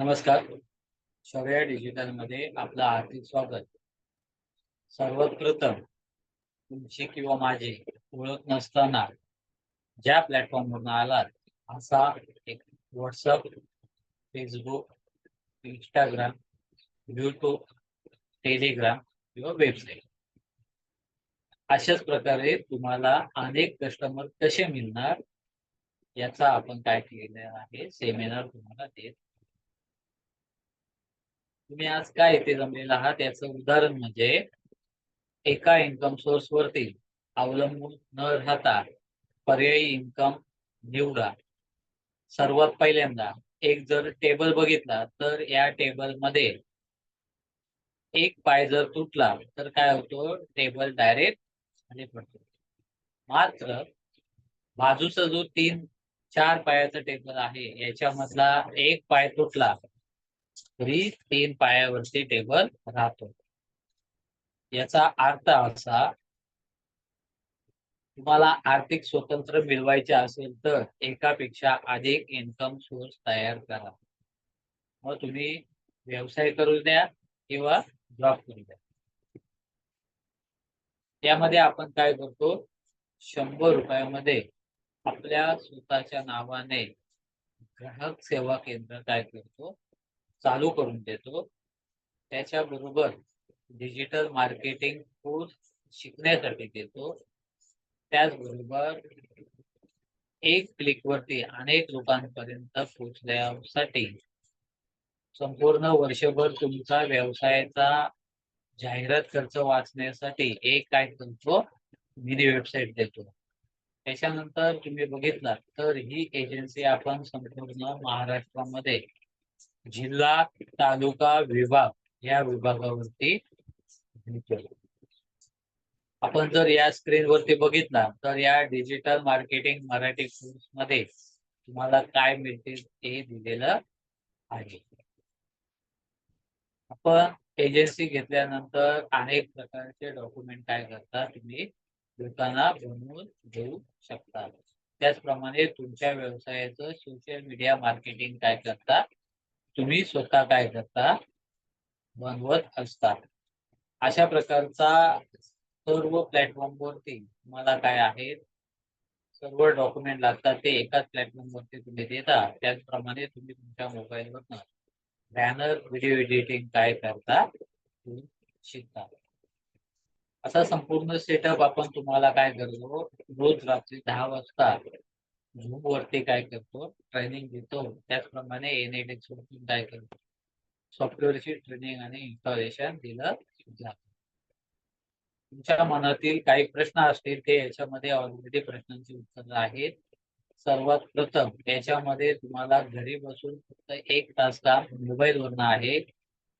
नमस्कार. सगळ्या डिजिटलमध्ये आपलं हार्दिक स्वागत. सर्वात प्रथम तुमची किंवा माझी ओळख नसताना ज्या प्लॅटफॉर्मवरून आलात असा एक WhatsApp Facebook Instagram YouTube Telegram किंवा वेबसाईट अशाच प्रकारे तुम्हाला अनेक कस्टमर कसे मिळणार याचा आपण काय केलेला आहे सेमिनार तुम्हाला देत तुम्ही आज काय इथे जमलेला आहात? याचं उदाहरण म्हणजे एका इन्कम सोर्स वरती अवलंबून न राहता पर्यायी इन्कम निवडा. सर्वात पहिल्यांदा एक जर टेबल बघितला तर या टेबलमध्ये एक पाय जर तुटला तर काय होतो? टेबल डायरेक्ट खाली पडतो. मात्र बाजूचा जो तीन चार पायाचा टेबल आहे याच्यामधला एक पाय तुटला घरी तीन पायावरती टेबल राहतो. याचा अर्थ असा तुम्हाला आर्थिक स्वतंत्र मिळवायचे असेल तर एकापेक्षा अधिक इन्कम सोर्स तयार करा. मग तुम्ही व्यवसाय करू द्या किंवा जॉब करू द्या. त्यामध्ये आपण काय करतो शंभर रुपयामध्ये आपल्या स्वतःच्या नावाने ग्राहक सेवा केंद्र काय करतो? चालू करून देतो. त्याच्याबरोबर डिजिटल मार्केटिंग कोर्स शिकण्यासाठी देतो. त्याचबरोबर एक क्लिकवरती अनेक लोकांपर्यंत पोचण्यासाठी संपूर्ण वर्षभर तुमचा व्यवसायाचा जाहिरात खर्च वाचण्यासाठी एक काय करतो? मिनी वेबसाईट देतो. त्याच्यानंतर तुम्ही बघितला तर ही एजन्सी आपण संपूर्ण महाराष्ट्रामध्ये जिल्हा तालुका विभाग या विभागावरती आपण जर या स्क्रीनवरती बघितला तर या डिजिटल मार्केटिंग मराठी कोर्समध्ये तुम्हाला काय मिळते ते दिलेलं आहे. आपण एजन्सी घेतल्यानंतर अनेक प्रकारचे डॉक्युमेंट काय करता तुम्ही? लोकांना बनवून देऊ शकता. त्याचप्रमाणे तुमच्या व्यवसायाचं सोशल मीडिया मार्केटिंग काय करता? तुम्ही स्वतः काय करता? बनवत असता. अशा प्रकारचा सर्व प्लॅटफॉर्म वरती तुम्हाला काय आहे? सर्व डॉक्युमेंट लागतात ते एकाच प्लॅटफॉर्म वरती तुम्ही देता. त्याचप्रमाणे तुम्ही तुमच्या मोबाईलवरनं बॅनर व्हिडिओ एडिटिंग काय करता? तुम्ही शिकता. असा संपूर्ण सेटअप आपण तुम्हाला काय करतो? रोज रात्री दहा वाजता झूम वरती काय करतो? ट्रेनिंग देतो त्याचप्रमाणे एनएडेक्स वरती काय करतो? सॉफ्टवेअरची ट्रेनिंग आणि इन्स्टॉलेशन दिलं जात. तुमच्या मनातील काही प्रश्न असतील ते याच्यामध्ये ऑलरेडी प्रश्नांची उत्तर आहेत. सर्वात प्रथम याच्यामध्ये तुम्हाला घरी बसून फक्त एक तास काम मोबाईल वरनं आहे.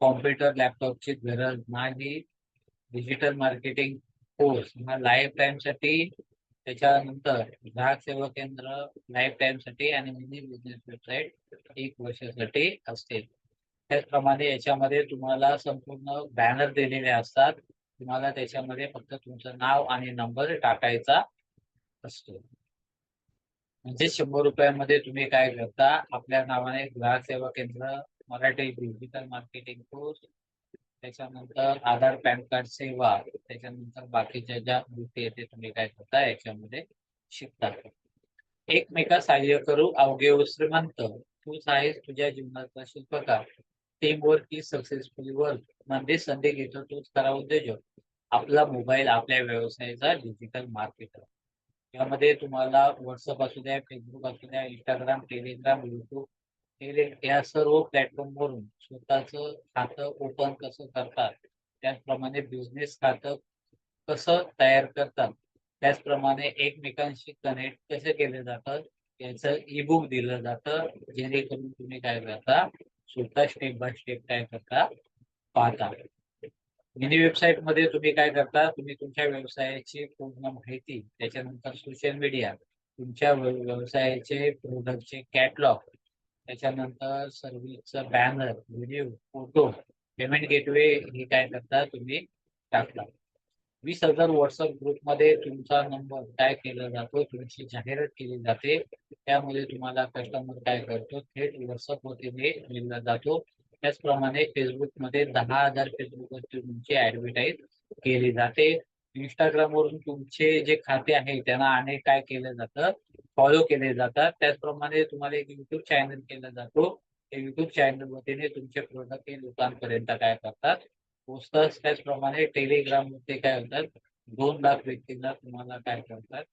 कॉम्प्युटर लॅपटॉपची गरज नाही. डिजिटल मार्केटिंग कोर्स हा लाईफ टाइमसाठी त्याच्यानंतर ग्राहक सेवा केंद्र लाईफ टाइमसाठी आणि मिनी बिझनेस वेबसाईट एक वर्षासाठी असतील. त्याचप्रमाणे याच्यामध्ये तुम्हाला संपूर्ण बॅनर दिलेले असतात. तुम्हाला त्याच्यामध्ये फक्त तुमचं नाव आणि नंबर टाकायचा असतो. म्हणजे शंभर रुपयामध्ये तुम्ही काय करता? आपल्या नावाने ग्राहक सेवा केंद्र मराठी डिजिटल मार्केटिंग कोर्स त्याच्यानंतर आधार पॅन कार्ड सेवा त्याच्यानंतर बाकीच्या ज्या गोष्टी येते तुम्ही काय करता याच्यामध्ये शिकता. एकमेका सहाय्य करू अवघे श्रीमंत तूच आहेस तुझ्या जीवनाचा शिल्पकार. टीम वर्क ही सक्सेसफुल वर्कमध्ये संधी घेतो तोच करा उद्योजक. आपला मोबाईल आपल्या व्यवसायाचा डिजिटल मार्केटर यामध्ये तुम्हाला व्हॉट्सअप असू द्या फेसबुक असू द्या इंस्टाग्राम टेलिग्राम युट्यूब या सर्व प्लॅटफॉर्म वरून स्वतःच खातं ओपन कसं करतात त्याचप्रमाणे बिझनेस खातं कसं तयार करतात त्याचप्रमाणे एकमेकांशी कनेक्ट कसं केलं जातं याचं ई बुक दिलं जातं जेणेकरून तुम्ही काय करता स्वतः स्टेप बाय स्टेप काय करता पाहता. मिनी वेबसाईटमध्ये तुम्ही काय करता तुम्ही तुमच्या व्यवसायाची पूर्ण माहिती त्याच्यानंतर सोशल मीडिया तुमच्या व्यवसायाचे प्रोडक्टचे कॅटलॉग त्याच्यानंतर सर्व्हिसचा banner video photo payment gateway हे काय करता तुम्ही टाकता. वीस हजार व्हॉट्सअप ग्रुपमध्ये तुमचा नंबर काय केला जातो तुमची जाहिरात केली जाते. त्यामध्ये तुम्हाला कस्टमर काय करतो थेट व्हॉट्सअप वरती दिला जातो. त्याचप्रमाणे फेसबुकमध्ये दहा हजार फेसबुक वरती तुमची ऍडव्हर्टाईज केली जाते. इंस्टाग्राम वरून तुमचे जे खाते आहे त्यांना अनेक काय केलं जातं फॉलो केले जातात. त्याचप्रमाणे तुम्हाला एक युट्यूब चॅनल केला जातो. त्या युट्यूब चॅनल वतीने तुमचे प्रोडक्ट हे लोकांपर्यंत काय करतात? पोचतात त्याचप्रमाणे टेलिग्राममध्ये काय होतात? दोन लाख व्यक्तींना तुम्हाला काय करतात?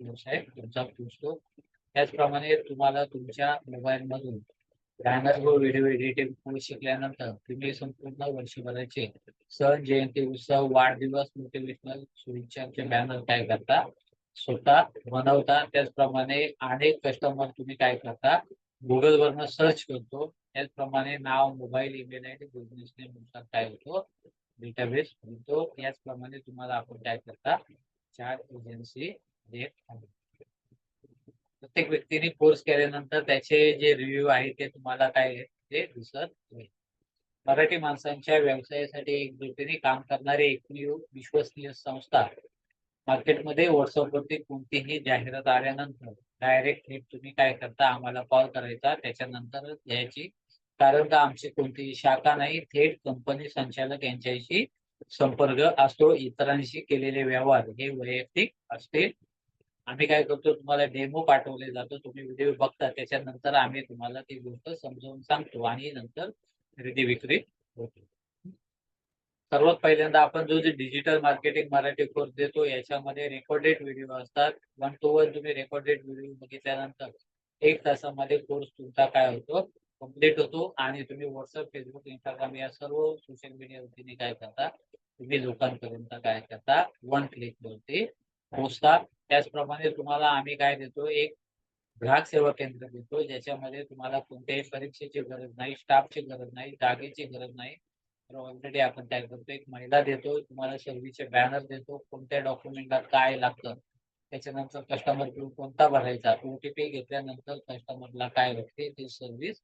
व्यवसाय तुमचा पोचतो त्याचप्रमाणे तुम्हाला तुमच्या मोबाईल मधून व शिकल्यानंतर तुम्ही संपूर्ण वर्षभराचे सण जयंती उत्सव वाढदिवस मोटिवेशनल शुभेच्छांचे बॅनर काय करता? स्वतः बनवता. त्याचप्रमाणे अनेक कस्टमर तुम्ही काय करता? गुगल वरनं सर्च करतो. त्याचप्रमाणे नाव mobile email I D business नेमनुसार काय होतो? डेटाबेस होतो याचप्रमाणे तुम्हाला आपण काय करता? चार एजन्सी देत आहोत. प्रत्येक व्यक्तीने कोर्स केल्यानंतर त्याचे जे रिव्ह्यू आहे ते तुम्हाला काय आहे ते दिसत होईल मराठी माणसांच्या व्यवसायासाठी एकजुटीने काम करणारी एकमेव विश्वसनीय संस्था मार्केटमध्ये व्हॉट्सअपवरती कोणतीही जाहिरात आल्यानंतर डायरेक्ट थेट तुम्ही काय करता आम्हाला कॉल करायचा त्याच्यानंतर घ्यायची. कारण का आमची कोणतीही शाखा नाही थेट कंपनी संचालक यांच्याशी संपर्क असतो. इतरांशी केलेले व्यवहार हे वैयक्तिक असतील आम्ही काय करतो तुम्हाला डेमो पाठवले जातो तुम्ही व्हिडिओ बघता त्याच्यानंतर आम्ही तुम्हाला ती गोष्ट समजावून सांगतो आणि नंतर खरेदी विक्री होतो. सर्वात पहिल्यांदा आपण जो जे डिजिटल मार्केटिंग मराठी कोर्स देतो याच्यामध्ये रेकॉर्डेड व्हिडिओ असतात. वन टू वन तुम्ही रेकॉर्डेड व्हिडिओ बघितल्यानंतर एक तासामध्ये कोर्स तुमचा काय होतो कंप्लीट होतो आणि तुम्ही व्हॉट्सअप फेसबुक इंस्टाग्राम या सर्व सोशल मीडिया वरती काय करता तुम्ही लोकांपर्यंत काय करता वन क्लिक वरती पोचता त्याचप्रमाणे तुम्हाला आम्ही काय देतो एक ग्राहक सेवा केंद्र देतो ज्याच्यामध्ये तुम्हाला कोणत्याही परीक्षेची गरज नाही स्टाफची गरज नाही जागेची गरज नाही. तर ऑलरेडी आपण काय करतो एक महिला देतो तुम्हाला सर्व्हिसचे बॅनर देतो कोणत्या डॉक्युमेंटला काय लागतं त्याच्यानंतर कस्टमर क्यू कोणता भरायचा ओटीपी घेतल्यानंतर कस्टमरला काय भेटते ती सर्व्हिस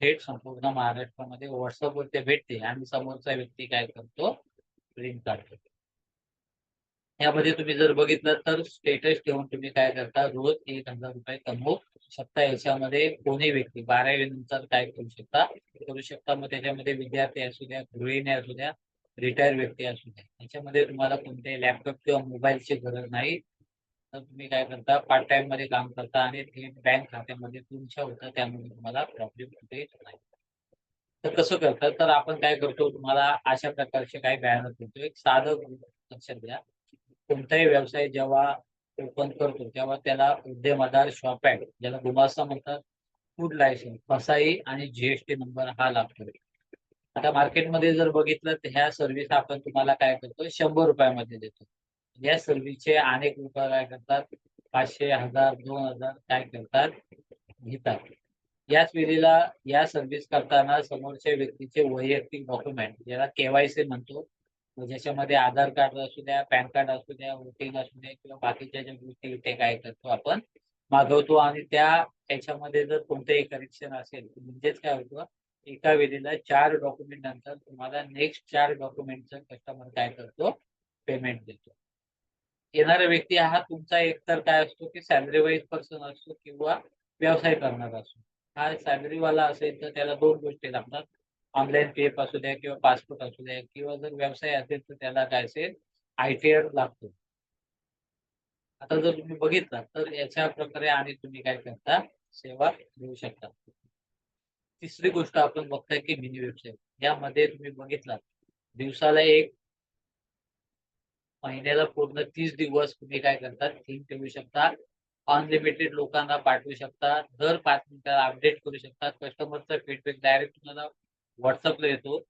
थेट संपूर्ण महाराष्ट्रामध्ये व्हॉट्सअपवर ते भेटते आणि समोरचा व्यक्ती काय करतो प्रिंट काढतो. यामध्ये तुम्ही जर बघितलं तर स्टेटस ठेवून तुम्ही काय करता? रोज एक हजार रुपये कमवू शकता याच्यामध्ये कोणी व्यक्ती बारावी नंतर काय करू शकता? करू शकता. मग त्याच्यामध्ये विद्यार्थी असू द्या गृहिणी असू द्या रिटायर व्यक्ती असू द्या. याच्यामध्ये तुम्हाला कोणत्याही लॅपटॉप किंवा मोबाईलची गरज नाही. तर तुम्ही काय करता? पार्ट टाइममध्ये काम करता आणि थेट बँक खात्यामध्ये तुमच्या होतं त्यामुळे तुम्हाला प्रॉब्लेम कुठेही नाही. तर कसं करतात तर आपण काय करतो? तुम्हाला अशा प्रकारचे काही बॅनर देतो एक साधं लक्षात घ्या. कोणताही व्यवसाय जेव्हा ओपन करतो तेव्हा त्याला उद्यम आधार शॉप ऍड ज्याला गुमासा म्हणतात फूड लायसन्स फसाई आणि जीएसटी नंबर हा लागतो. आता मार्केटमध्ये जर बघितलं तर ह्या सर्व्हिस आपण तुम्हाला काय करतो? शंभर रुपयामध्ये देतो. या सर्व्हिसचे अनेक लोक काय करतात? पाचशे हजार दोन हजार काय करतात? घेतात. याच वेळेला या सर्व्हिस करताना समोरच्या व्यक्तीचे वैयक्तिक डॉक्युमेंट ज्याला केवायसी म्हणतो ज्याच्यामध्ये आधार कार्ड असू द्या पॅन कार्ड असू द्या वोटिंग असू द्या किंवा बाकीच्या ज्या गोष्टी ते काय करतो आपण मागवतो आणि त्या त्याच्यामध्ये जर कोणतंही करेक्शन असेल म्हणजेच काय होतं एका वेळेला चार डॉक्युमेंट नंतर तुम्हाला नेक्स्ट चार डॉक्युमेंटचं कस्टमर काय करतो पेमेंट देतो. येणारा व्यक्ती हा तुमचा एकतर काय असतो की सॅलरी वाईज पर्सन असतो किंवा व्यवसाय करणारा असतो. हा सॅलरीवाला असेल तर त्याला दोन गोष्टी लागतात. ऑनलाईन पे असू द्या किंवा पासपोर्ट असू द्या किंवा जर व्यवसाय असेल तर त्याला काय असेल? आयटीआर लागतो. आता जर तुम्ही बघितला तर याच्या प्रकारे आणि तुम्ही काय करता? सेवा देऊ शकता. तिसरी गोष्ट आपण बघताय की मिनी वेबसाईट. यामध्ये तुम्ही बघितला दिवसाला एक महिन्याला पूर्ण तीस दिवस तुम्ही काय करता? थीम ठेवू शकता. अनलिमिटेड लोकांना पाठवू शकता. दर पाच मिनिटाला अपडेट करू शकता. कस्टमरचा फीडबॅक डायरेक्ट तुम्हाला व्हॉट्सअपला येतो.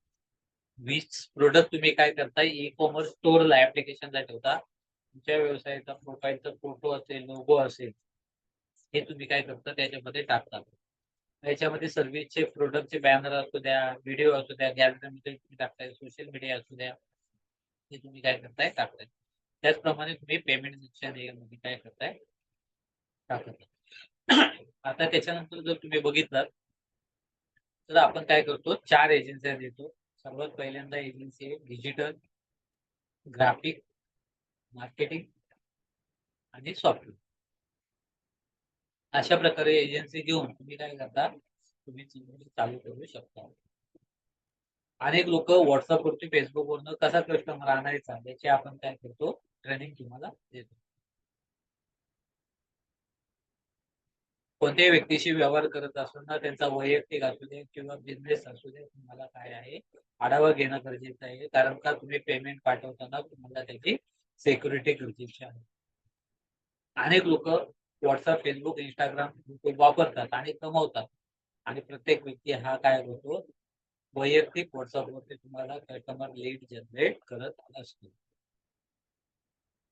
वीस प्रोडक्ट तुम्ही काय करता ई कॉमर्स स्टोअरला ऍप्लिकेशनला ठेवता. तुमच्या व्यवसायाचा प्रोफाईलचा फोटो असेल लोगो असेल हे तुम्ही काय करता? त्याच्यामध्ये टाकता. याच्यामध्ये सर्व्हिसचे प्रोडक्टचे बॅनर असू द्या व्हिडिओ असू द्या गॅलरीमध्ये तुम्ही टाकताय सोशल मीडिया असू द्या हे तुम्ही काय करताय? टाकताय. त्याचप्रमाणे तुम्ही पेमेंटमध्ये काय करताय? टाकत. आता त्याच्यानंतर जर तुम्ही बघितलं तर आपण काय करतो? चार एजन्सी देतो. सर्वात पहिल्यांदा एजन्सी आहे डिजिटल ग्राफिक मार्केटिंग आणि सॉफ्टवेअर अशा प्रकारे एजन्सी घेऊन तुम्ही काय करता? तुम्ही चालू करू शकता. अनेक लोक व्हॉट्सअप वरती फेसबुक वरनं कसा कस्टमर आणायचा याची आपण काय करतो? ट्रेनिंग तुम्हाला देतो. कोणत्याही व्यक्तीशी व्यवहार करत असताना त्यांचा वैयक्तिक असू दे किंवा बिझनेस असू दे तुम्हाला काय आहे आढावा घेणं गरजेचं आहे. कारण का तुम्ही पेमेंट पाठवताना तुम्हाला त्याची सिक्युरिटी गरजेची आहे. अनेक लोक व्हॉट्सअप फेसबुक इंस्टाग्राम वापरतात आणि कमवतात. आणि प्रत्येक व्यक्ती हा काय होतो वैयक्तिक व्हॉट्सअपवरती तुम्हाला कस्टमर लीड जनरेट करत असतो.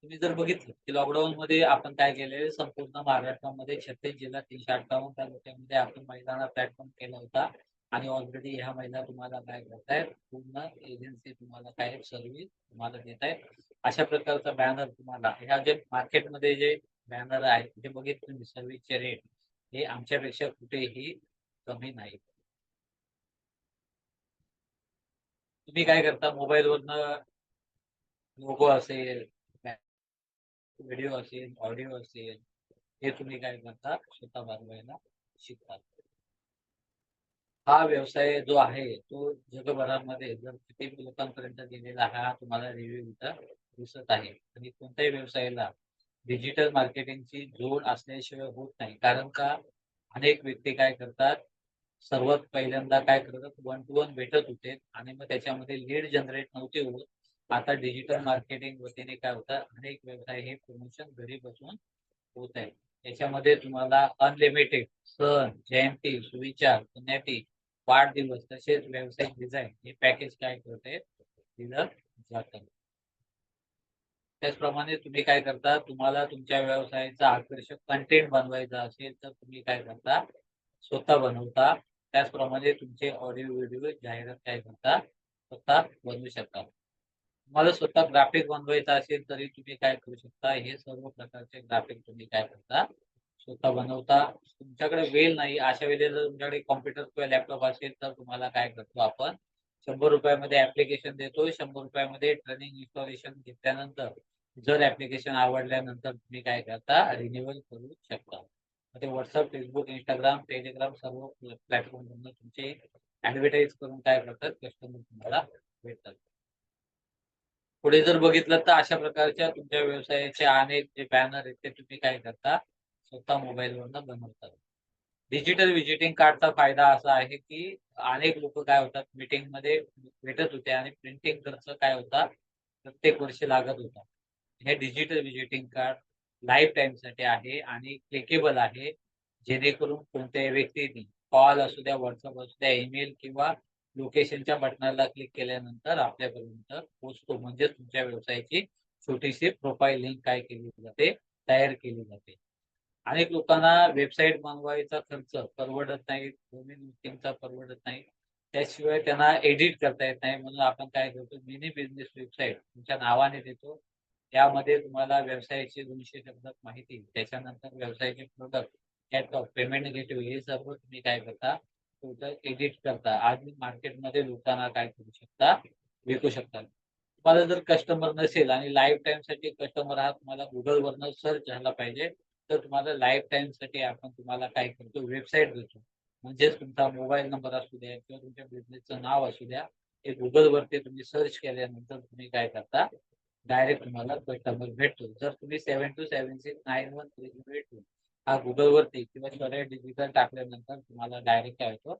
तुम्ही जर बघितलं की लॉकडाऊन मध्ये आपण काय केले? संपूर्ण महाराष्ट्रामध्ये छत्तीस जिल्हा तीनशे अठ्ठावन्न तालुक्यामध्ये आपण महिलांना प्लॅटफॉर्म केला होता. आणि ऑलरेडी ह्या महिला तुम्हाला काय करतायत? पूर्ण एजन्सी तुम्हाला काय सर्व्हिस तुम्हाला देत आहेत अशा प्रकारचा बॅनर तुम्हाला ह्या जे मार्केटमध्ये जे बॅनर आहे ते बघितलं तुम्ही सर्व्हिसचे रेट हे आमच्यापेक्षा कुठेही कमी नाही तुम्ही काय करता? मोबाईलवरनं लोगो असेल व्हिडिओ असेल ऑडिओ असेल हे तुम्ही काय करता? स्वतः बनवायला शिकतात. हा व्यवसाय जो आहे तो जगभरामध्ये जर किती लोकांपर्यंत गेलेला हा तुम्हाला रिव्ह्यू इथं दिसत आहे. आणि कोणत्याही व्यवसायाला डिजिटल मार्केटिंगची जोड असल्याशिवाय होत नाही. कारण का? अनेक व्यक्ती काय करतात? सर्वात पहिल्यांदा काय करतात? वन टू वन भेटत होते आणि मग त्याच्यामध्ये लीड जनरेट नव्हते होत. आता डिजिटल मार्केटिंग वतीने काय होतं? अनेक व्यवसाय हे प्रमोशन घरी बसून होत आहे याच्यामध्ये तुम्हाला अनलिमिटेड सण जयंती सुविचार पुण्याती वाढदिवस तसेच व्यावसायिक डिझाईन हे पॅकेज काय करते? दिलं जात. त्याचप्रमाणे तुम्ही काय करता? तुम्हाला तुमच्या व्यवसायाचा आकर्षक कंटेंट बनवायचा असेल तर तुम्ही काय करता? स्वतः बनवता. त्याचप्रमाणे तुमचे ऑडिओ व्हिडिओ जाहिरात काय करता? स्वतः बनवू शकता. तुम्हाला स्वतः ग्राफिक बनवायचा असेल तरी तुम्ही काय करू शकता? हे सर्व प्रकारचे ग्राफिक तुम्ही काय करता? स्वतः बनवता. तुमच्याकडे वेळ नाही. अशा वेळेला तुमच्याकडे कॉम्प्युटर किंवा लॅपटॉप असेल तर तुम्हाला काय करतो आपण? शंभर रुपयामध्ये ऍप्लिकेशन देतो. शंभर रुपयामध्ये ट्रेनिंग इन्स्टॉलेशन घेतल्यानंतर जर ऍप्लिकेशन आवडल्यानंतर तुम्ही काय करता? रिन्युअल करू शकता. ते व्हॉट्सअप फेसबुक इंस्टाग्राम टेलिग्राम सर्व प्लॅटफॉर्म तुमचे ऍडव्हर्टाईज करून काय करतात? कस्टमर तुम्हाला भेटतात. पुढे जर बघितलं तर अशा प्रकारच्या तुमच्या व्यवसायाचे अनेक जे बॅनर आहेत ते तुम्ही काय करता? स्वतः मोबाईलवरनं बनवतात डिजिटल विजिटिंग कार्डचा फायदा असा आहे की अनेक लोक काय होतात? मीटिंगमध्ये भेटत होते आणि प्रिंटिंग खर्च काय होता? प्रत्येक वर्षी लागत होता. हे digital visiting card life time आहे आणि क्लिकेबल आहे. जेणेकरून कोणत्याही व्यक्तीने कॉल असू द्या व्हॉट्सअप असू द्या ईमेल किंवा लोकेशनच्या बटनाला क्लिक केल्यानंतर आपल्यापर्यंत पोहोचतो म्हणजे तुमच्या व्यवसायाची छोटीशी प्रोफाईल लिंक काय केली जाते तयार केली जाते. अनेक लोकांना वेबसाईट बनवायचा खर्च परवडत नाही डोमेन होस्टिंगचा परवडत नाही. त्याशिवाय त्यांना एडिट करता येत नाही. म्हणून आपण काय करतो मिनी बिझनेस वेबसाईट तुमच्या नावाने देतो. त्यामध्ये तुम्हाला व्यवसायाची दोनशे शब्द माहिती त्याच्यानंतर व्यवसायाचे प्रोडक्ट कॅटलॉग पेमेंट गेटवे हे सर्व तुम्ही काय करता एडिट करता. आज मार्केटमध्ये लोकांना काय करू शकता? विकू शकता. तुम्हाला जर कस्टमर नसेल आणि लाईफ टाइमसाठी कस्टमर हा तुम्हाला गुगल वरनं सर्च झाला पाहिजे तर तुम्हाला लाईफ टाइमसाठी आपण तुम्हाला काय करतो? वेबसाईट देतो. म्हणजेच तुमचा मोबाईल नंबर असू द्या किंवा तुमच्या बिझनेसचं नाव असू द्या हे गुगल वरती तुम्ही सर्च केल्यानंतर तुम्ही काय करता? डायरेक्ट तुम्हाला कस्टमर भेटतो. जर तुम्ही seven two seven six nine one three zero हा गुगल वरती किंवा स्वराज डिजिटल टाकल्यानंतर तुम्हाला डायरेक्ट काय होतं?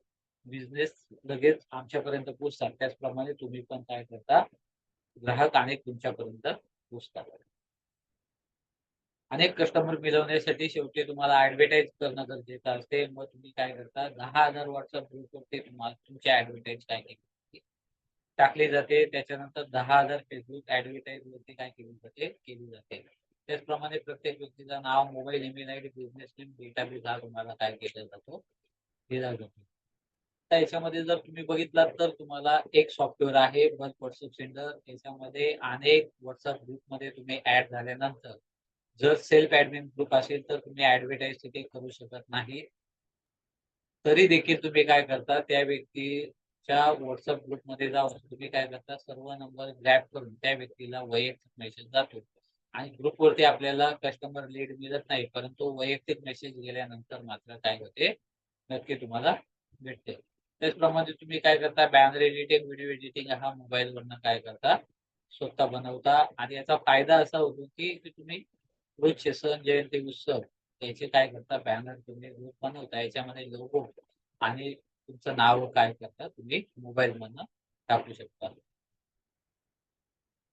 बिझनेस लगेच आमच्यापर्यंत पोचतात त्याचप्रमाणे तुम्ही पण काय करता? ग्राहक अनेक तुमच्यापर्यंत पोचतात अनेक कस्टमर मिळवण्यासाठी शेवटी तुम्हाला ऍडव्हर्टाईज करणं गरजेचं असते. मग तुम्ही काय करता? दहा हजार व्हॉट्सअप ग्रुपवरती तुम्हाला तुमची ऍडव्हर्टाईज काय केली टाकली जाते. त्याच्यानंतर दहा हजार फेसबुक ऍडव्हर्टाईज वरती काय केली जाते? केली जाते. त्याचप्रमाणे प्रत्येक व्यक्तीचं नाव mobile email I D business name database हा तुम्हाला काय केला जातो? दिला जातो तर याच्यामध्ये जर तुम्ही बघितलात तर तुम्हाला एक सॉफ्टवेअर आहे बस व्हॉट्सअप सेंटर याच्यामध्ये अनेक व्हॉट्सअप ग्रुपमध्ये तुम्ही ऍड झाल्यानंतर जर सेल्फ ऍडमिन ग्रुप असेल तर तुम्ही ऍडव्हर्टाईज तिथे करू शकत नाही. तरी देखील तुम्ही काय करता त्या व्यक्तीच्या व्हॉट्सअप ग्रुपमध्ये जाऊन तुम्ही काय करता सर्व नंबर ग्रॅप करून त्या व्यक्तीला वैयक्तिक मेसेज जातो. आणि ग्रुपवरती आपल्याला कस्टमर लीड मिळत नाही परंतु वैयक्तिक मेसेज गेल्यानंतर मात्र काय होते? नक्की तुम्हाला भेटते. त्याचप्रमाणे तुम्ही काय करता? बॅनर एडिटिंग व्हिडिओ एडिटिंग हा मोबाईल वरनं काय करता? स्वतः बनवता. आणि याचा फायदा असा होतो की तुम्ही रोज सण जयंती उत्सव याचे काय करता? बॅनर तुम्ही ग्रुप बनवता. याच्यामध्ये लोगो आणि तुमचं नाव काय करता? तुम्ही मोबाईल मधनं टाकू शकता.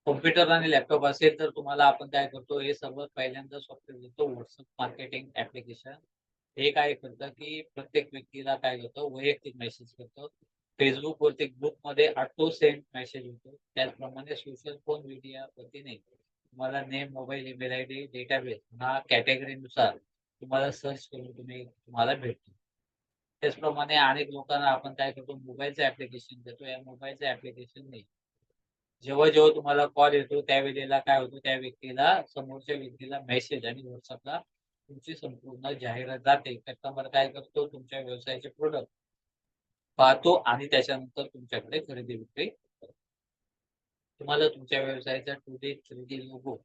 कॉम्प्युटर आणि लॅपटॉप असेल तर तुम्हाला आपण काय करतो हे सर्व पहिल्यांदा सॉफ्टवेअर देतो. व्हॉट्सअप मार्केटिंग ऍप्लिकेशन हे काय करतं की प्रत्येक व्यक्तीला काय करतो वैयक्तिक मेसेज करतो. फेसबुक वरती ग्रुपमध्ये ऑटो सेंड मेसेज होतो त्याचप्रमाणे सोशल फोन मीडिया वरती नाही. तुम्हाला name mobile email I D database हा कॅटेगरीनुसार तुम्हाला सर्च करून तुम्ही तुम्हाला भेटतो. त्याचप्रमाणे अनेक लोकांना आपण काय करतो मोबाईलचं ऍप्लिकेशन देतो. या मोबाईलचं ऍप्लिकेशन नाही जेव्हा जेव्हा तुम्हाला कॉल येतो त्यावेळेला काय होतो? त्या व्यक्तीला समोरच्या व्यक्तीला मेसेज आणि व्हॉट्सअपला तुमची संपूर्ण जाहिरात जाते. कस्टमर काय करतो? तुमच्या व्यवसायाचे प्रोडक्ट पाहतो आणि त्याच्यानंतर तुमच्याकडे खरेदी विक्री तुम्हाला तुमच्या व्यवसायाचा two D three D logo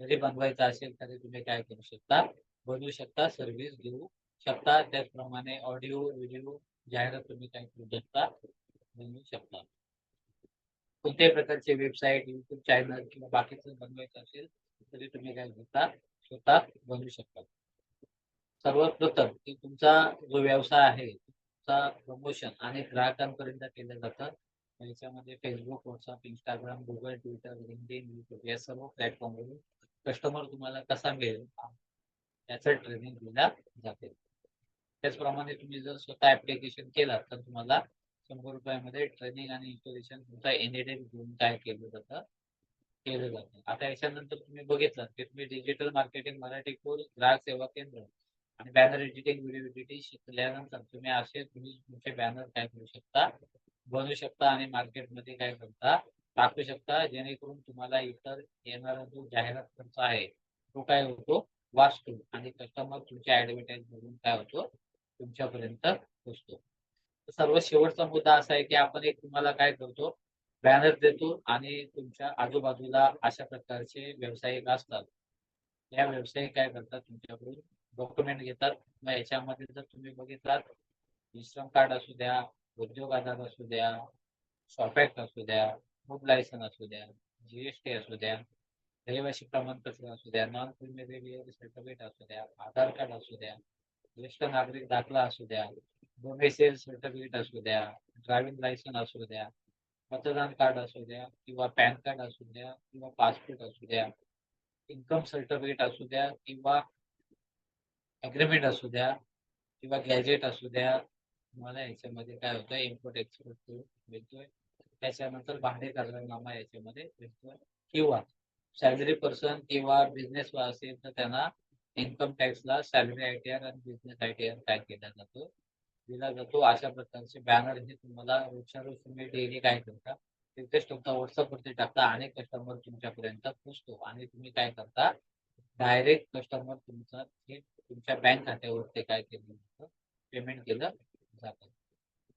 जरी बनवायचा असेल तरी तुम्ही काय करू शकता? बनवू शकता सर्व्हिस घेऊ शकता. त्याचप्रमाणे ऑडिओ व्हिडिओ जाहिरात तुम्ही काय करू शकता? बनवू शकता. कोणत्याही प्रकारचे वेबसाईट युट्यूब चॅनल किंवा बाकीचं बनवायचं असेल तरी तुम्ही काय करता? स्वतः बनवू शकता. सर्वप्रथम की तुमचा जो व्यवसाय आहे तुमचा प्रमोशन आणि ग्राहकांपर्यंत केलं जातं. याच्यामध्ये Facebook WhatsApp Instagram Google Twitter LinkedIn YouTube या सर्व प्लॅटफॉर्मवरून कस्टमर तुम्हाला कसा मिळेल याचं ट्रेनिंग दिला जाते. त्याचप्रमाणे तुम्ही जर स्वतः ऍप्लिकेशन केला तर तुम्हाला शंभर रुपयामध्ये ट्रेनिंग आणि इन्स्टॉलेशन तुमचा एनएडएल घेऊन काय केलं जातं केलं जातं. आता याच्यानंतर तुम्ही बघितलं की तुम्ही डिजिटल मार्केटिंग मराठी कोर्स ग्राहक सेवा केंद्र आणि बॅनर एडिटिंग व्हिडिओ एडिटिंग शिकल्यानंतर तुम्ही असे तुम्ही तुमचे बॅनर काय करू शकता बनवू शकता आणि मार्केटमध्ये काय करता टाकू शकता जेणेकरून तुम्हाला इतर येणारा जो जाहिरात खर्च आहे तो काय होतो वाचतो आणि कस्टमर तुमच्या ऍडव्हर्टाईज बघून काय होतो तुमच्यापर्यंत पोहोचतो सर्व शेवटचा मुद्दा असा आहे की आपण एक तुम्हाला काय करतो बॅनर देतो आणि तुमच्या आजूबाजूला अशा प्रकारचे व्यावसायिक असतात. या व्यावसायिक काय करतात तुमच्याकडून डॉक्युमेंट घेतात. मग याच्यामध्ये जर तुम्ही बघितलात विश्रम कार्ड असू द्या उद्योग आधार असू द्या शॉपॅक्ट असू द्या फूड लायसन असू द्या जीएसटी असू द्या रहिवासी प्रमाणपत्र असू द्या नॉन क्रिमिनल सर्टिफिकेट असू द्या आधार कार्ड असू द्या ज्येष्ठ नागरिक दाखला असू द्या डोमेसेल सर्टिफिकेट असू द्या ड्रायव्हिंग लायसन असू द्या मतदान कार्ड असू द्या किंवा पॅन कार्ड असू द्या किंवा पासपोर्ट असू द्या इन्कम सर्टिफिकेट असू द्या किंवा अग्रीमेंट असू द्या किंवा गॅजेट असू द्या तुम्हाला याच्यामध्ये काय होतं इम्पोर्ट एक्सपोर्ट भेटतोय त्याच्यानंतर भाडे कर्जनामा याच्यामध्ये भेटतोय किंवा सॅलरी पर्सन किंवा बिझनेस असेल तर त्यांना इन्कम टॅक्सला सॅलरी आय टी आर आणि बिझनेस आय टी आर काय केला जातो? दिला जातो. अशा प्रकारचे बॅनर हे तुम्हाला रोजच्या तुम्ही डेली काय करता तिथेच तुमचा व्हॉट्सअपवरती टाकता आणि कस्टमर तुमच्यापर्यंत पोहोचतो. आणि तुम्ही काय करता डायरेक्ट कस्टमर तुमचा थेट तुमच्या बँक खात्यावरती काय केलं जातं पेमेंट केलं जातं.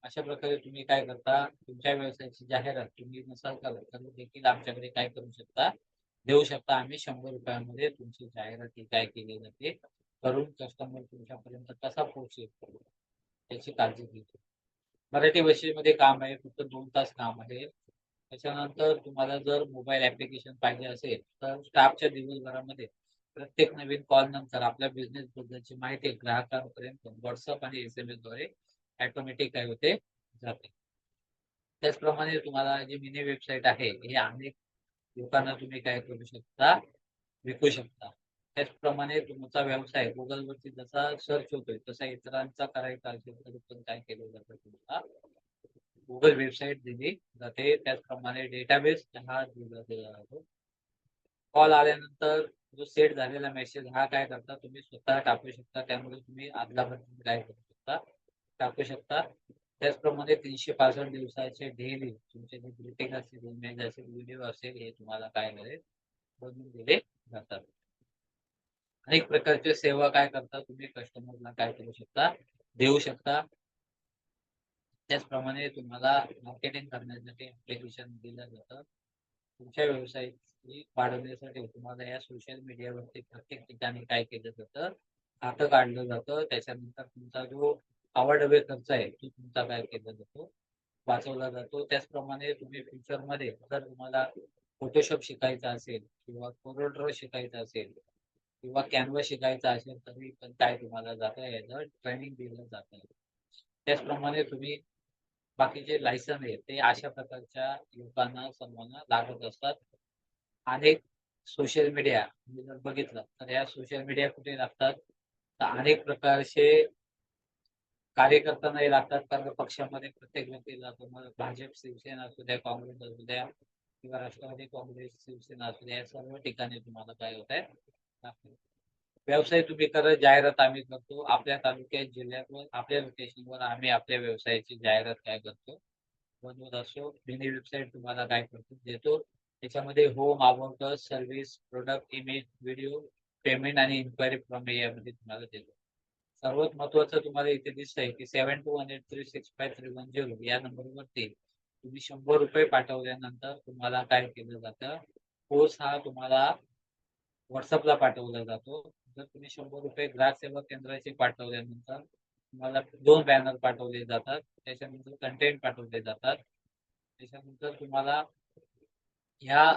अशा प्रकारे तुम्ही काय करता तुमच्या व्यवसायाची जाहिरात तुम्ही नसाल करत तर देखील आमच्याकडे काय करू शकता देऊ शकता आम्ही शंभर रुपयामध्ये तुमची जाहिरात ही काय केली जाते करून कस्टमर तुमच्यापर्यंत कसा पोहोचेल? याची काळजी घेतो मराठी भाषेमध्ये काम आहे फक्त दोन तास काम आहे. त्याच्यानंतर तुम्हाला जर मोबाईल ऍप्लिकेशन पाहिजे असेल तर स्टाफच्या दिवसभरामध्ये प्रत्येक नवीन कॉल नंतर आपल्या बिझनेस बद्दलची माहिती ग्राहकांपर्यंत व्हॉट्सअप आणि एस एम एसद्वारे ऑटोमॅटिक काय होते? जाते. त्याचप्रमाणे तुम्हाला जी मिनी वेबसाईट आहे हे अनेक लोकांना तुम्ही काय करू शकता? विकू शकता. त्याचप्रमाणे तुमचा व्यवसाय गुगल वरती जसा सर्च होतोय तसा इतरांचा करायचा असेल तर पण काय केलं जातं तुम्हाला? गुगल वेबसाईट दिली जाते. त्याचप्रमाणे डेटाबेस हा दिला दिला जातो. कॉल आल्यानंतर जो सेट झालेला मेसेज हा काय करता? तुम्ही स्वतः टाकू शकता. त्यामुळे तुम्ही आदला काय करू शकता? टाकू शकता. त्याचप्रमाणे तीनशे पासष्ट दिवसाचे डेली तुमचे जे ग्रीटिंग असेल इमेज असेल व्हिडिओ असेल हे तुम्हाला काय मिळेल? बनवून दिले जातात. अनेक प्रकारच्या सेवा काय करता तुम्ही? कस्टमरला काय करू शकता? देऊ शकता? त्याचप्रमाणे तुम्हाला मार्केटिंग करण्यासाठी ऍप्लिकेशन दिलं जातं. तुमच्या व्यवसाय वाढवण्यासाठी तुम्हाला या सोशल मीडियावरती प्रत्येक ठिकाणी काय केलं जातं? खातं काढलं जातं. त्याच्यानंतर तुमचा जो आवाडवे खर्च आहे तो तुमचा काय केला जातो? वाचवला जातो. त्याचप्रमाणे तुम्ही फ्युचरमध्ये जर तुम्हाला फोटोशॉप शिकायचा असेल किंवा कोरोड्रो शिकायचा असेल किंवा कॅनवा शिकायचा असेल तरी पण काय तुम्हाला जातं याचं ट्रेनिंग दिलं जातं त्याचप्रमाणे तुम्ही बाकीचे लायसन आहे ते अशा प्रकारच्या लोकांना सर्वांना लागत असतात. अनेक सोशल मीडिया तुम्ही जर बघितलं तर या सोशल मीडिया कुठे लागतात? तर अनेक प्रकारचे कार्यकर्त्यांनाही लागतात. कारण पक्षामध्ये प्रत्येक व्यक्तीला तुम्हाला भाजप शिवसेना असू द्या काँग्रेस असू द्या किंवा राष्ट्रवादी काँग्रेस शिवसेना असू द्या या सर्व ठिकाणी तुम्हाला काय होत आहे व्यवसाय तुम्ही करत जाहिरात आम्ही करतो. आपल्या तालुक्यात जिल्ह्यात आपल्या लोकेशनवर आम्ही आपल्या व्यवसायाची जाहिरात काय करतो. बनवत असो मिनी वेबसाईट तुम्हाला काय करतो देतो. त्याच्यामध्ये home about service product image video payment आणि इन्क्वायरी फॉर्म यामध्ये तुम्हाला देतो. सर्वात महत्वाचं तुम्हाला इथे दिसतंय की seven two one eight three six five three one zero या नंबरवरती तुम्ही शंभर रुपये पाठवल्यानंतर तुम्हाला काय केलं जातं? कोर्स हा तुम्हाला व्हॉट्सअपला पाठवला जातो. जर तुम्ही शंभर रुपये ग्राहक सेवा केंद्राचे पाठवल्यानंतर तुम्हाला दोन बॅनर पाठवले जातात. त्याच्यानंतर कंटेंट पाठवले जातात. त्याच्यानंतर तुम्हाला ह्या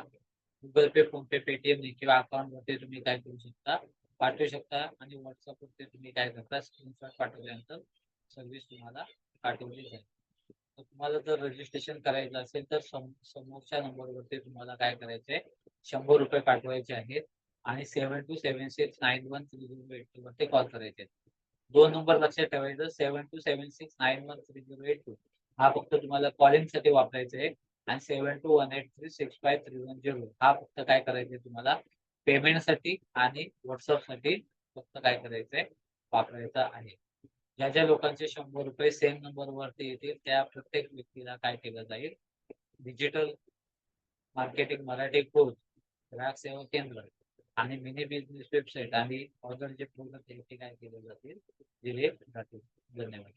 Google Pay PhonePe Paytm किंवा अकाउंट वरती तुम्ही काय करू शकता पाठवू शकता आणि व्हॉट्सअपवरती तुम्ही काय करता स्क्रीनशॉट पाठवल्यानंतर सर्व्हिस तुम्हाला पाठवली जाईल. तर तुम्हाला जर रजिस्ट्रेशन करायचं असेल तर सम समोरच्या नंबरवरती तुम्हाला काय करायचंय शंभर रुपये पाठवायचे आहेत. आणि seven two seven six nine one three zero eight two वरती कॉल करायचे दोन नंबर लक्षात ठेवायचं. Seven two seven six nine one three zero eight two हा फक्त तुम्हाला कॉलिंगसाठी वापरायचा आहे. आणि seven two one eight three six five three one zero हा फक्त काय करायचंय तुम्हाला? पेमेंटसाठी आणि व्हॉट्सअपसाठी फक्त काय करायचंय? वापरायचं आहे. ज्या ज्या लोकांचे शंभर रुपये सेम नंबर वरती येतील त्या प्रत्येक व्यक्तीला काय केलं जाईल? डिजिटल मार्केटिंग मराठी कोर्स ग्राहक सेवा केंद्र. आणि मिनी बिझनेस वेबसाईट आणि ऑर्डर जे पूर्ण केले जातील दिले जातील धन्यवाद.